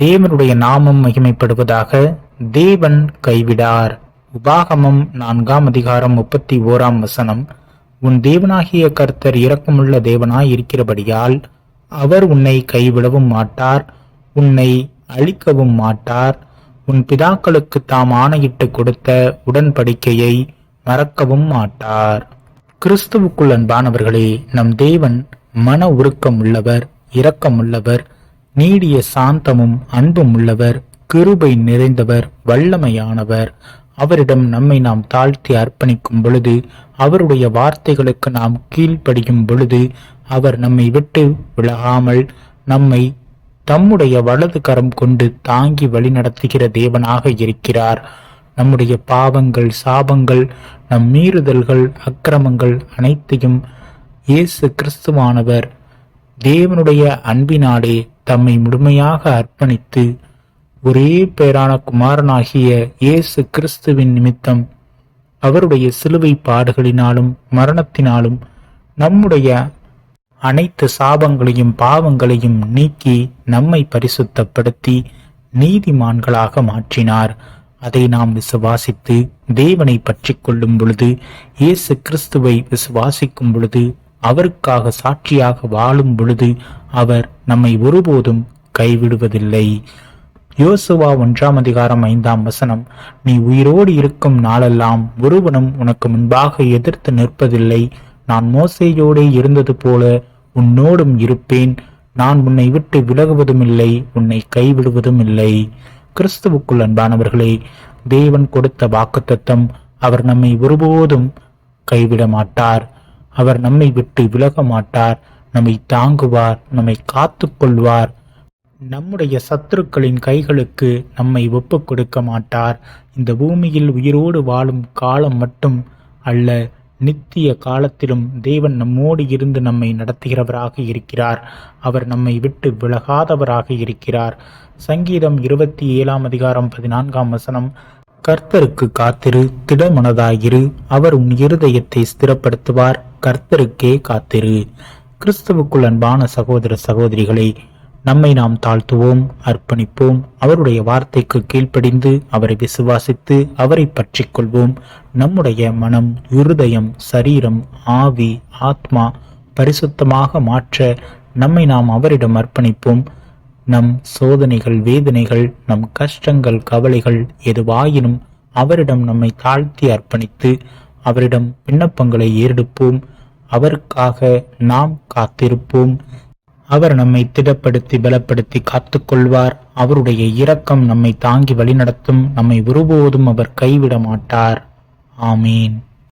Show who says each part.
Speaker 1: தேவனுடைய நாமம் மகிமைப்படுவதாக தேவன் கைவிடார். உபாகமம் நான்காம் அதிகாரம் முப்பத்தி ஓராம் வசனம். உன் தேவனாகிய கர்த்தர் இரக்கமுள்ள தேவனாய் இருக்கிறபடியால் அவர் உன்னை கைவிடவும் மாட்டார் உன்னை அழிக்கவும் மாட்டார். உன் பிதாக்களுக்கு தாம் ஆணையிட்டு கொடுத்த உடன்படிக்கையை மறக்கவும் மாட்டார். கிறிஸ்துவுக்குள் அன்பானவர்களே நம் தேவன் மன உருக்கம் உள்ளவர் இரக்கமுள்ளவர். உள்ளவர் நீடிய சாந்தமும் அன்பும் உள்ளவர் கிருபை நிறைந்தவர் வல்லமையானவர். அவரிடம் நம்மை நாம் தாழ்த்தி அர்ப்பணிக்கும் பொழுது அவருடைய வார்த்தைகளுக்கு நாம் கீழ்ப்படியும் பொழுது அவர் நம்மை விட்டு விலகாமல் நம்மை தம்முடைய வலது கரம் கொண்டு தாங்கி வழிநடத்துகிற தேவனாக இருக்கிறார். நம்முடைய பாவங்கள் சாபங்கள் நம் மீறுதல்கள் அக்கிரமங்கள் அனைத்தையும் இயேசு கிறிஸ்துவானவர் தேவனுடைய அன்பினாலே தம்மை முழுமையாக அர்ப்பணித்து ஒரே பெயரான குமாரனாகிய இயேசு கிறிஸ்துவின் நிமித்தம் அவருடைய சிலுவை பாடுகளினாலும் மரணத்தினாலும் நம்முடைய அனைத்து சாபங்களையும் பாவங்களையும் நீக்கி நம்மை பரிசுத்தப்படுத்தி நீதிமான்களாக மாற்றினார். அதை நாம் விசுவாசித்து தேவனை பற்றி கொள்ளும் பொழுது இயேசு கிறிஸ்துவை விசுவாசிக்கும் பொழுது அவருக்காக சாட்சியாக வாழும் பொழுது அவர் நம்மை ஒருபோதும் கைவிடுவதில்லை. யோசுவா ஒன்றாம் அதிகாரம் ஐந்தாம் வசனம் நீ உயிரோடு இருக்கும் நாளெல்லாம் ஒருவனும் உனக்கு முன்பாக எதிர்த்து நிற்பதில்லை. நான் மோசையோடே இருந்தது போல உன்னோடும் இருப்பேன். நான் உன்னை விட்டு விலகுவதும் இல்லை உன்னை கைவிடுவதும் இல்லை கிறிஸ்துவுக்குள் அன்பானவர்களே தேவன் கொடுத்த வாக்குத்தத்தம் அவர் நம்மை ஒருபோதும் கைவிட மாட்டார் அவர் நம்மை விட்டு விலக மாட்டார் நம்மை தாங்குவார் நம்மை காத்து கொள்வார் நம்முடைய சத்துருக்களின் கைகளுக்கு நம்மை ஒப்பு கொடுக்க மாட்டார். இந்த பூமியில் உயிரோடு வாழும் காலம் மட்டும் அல்ல நித்திய காலத்திலும் தேவன் நம்மோடு இருந்து நம்மை நடத்துகிறவராக இருக்கிறார். அவர் நம்மை விட்டு விலகாதவராக இருக்கிறார். சங்கீதம் இருபத்தி ஏழாம் அதிகாரம் பதினான்காம் வசனம் கர்த்தருக்கு காத்திரு திடமனதாயிரு அவர் உன் இருதயத்தை ஸ்திரப்படுத்துவார். கர்த்தருக்கே காத்திரு. கிறிஸ்துவுக்குள் அன்பான சகோதர சகோதரிகளை நம்மை நாம் தாழ்த்துவோம் அர்ப்பணிப்போம் அவருடைய வார்த்தைக்கு கீழ்ப்படிந்து அவரை விசுவாசித்து அவரை பற்றி கொள்வோம் நம்முடைய மனம் இருதயம் சரீரம் ஆவி ஆத்மா பரிசுத்தமாக மாற்ற நம்மை நாம் அவரிடம் அர்ப்பணிப்போம். நம் சோதனைகள் வேதனைகள் நம் கஷ்டங்கள் கவலைகள் எதுவாயினும் அவரிடம் நம்மை தாழ்த்தி அர்ப்பணித்து அவரிடம் விண்ணப்பங்களை ஏறெடுப்போம். அவருக்காக நாம் காத்திருப்போம். அவர் நம்மை திடப்படுத்தி பலப்படுத்தி காத்துக்கொள்வார். அவருடைய இரக்கம் நம்மை தாங்கி வழிநடத்தும். நம்மை ஒருபோதும் அவர் கைவிட மாட்டார். ஆமீன்.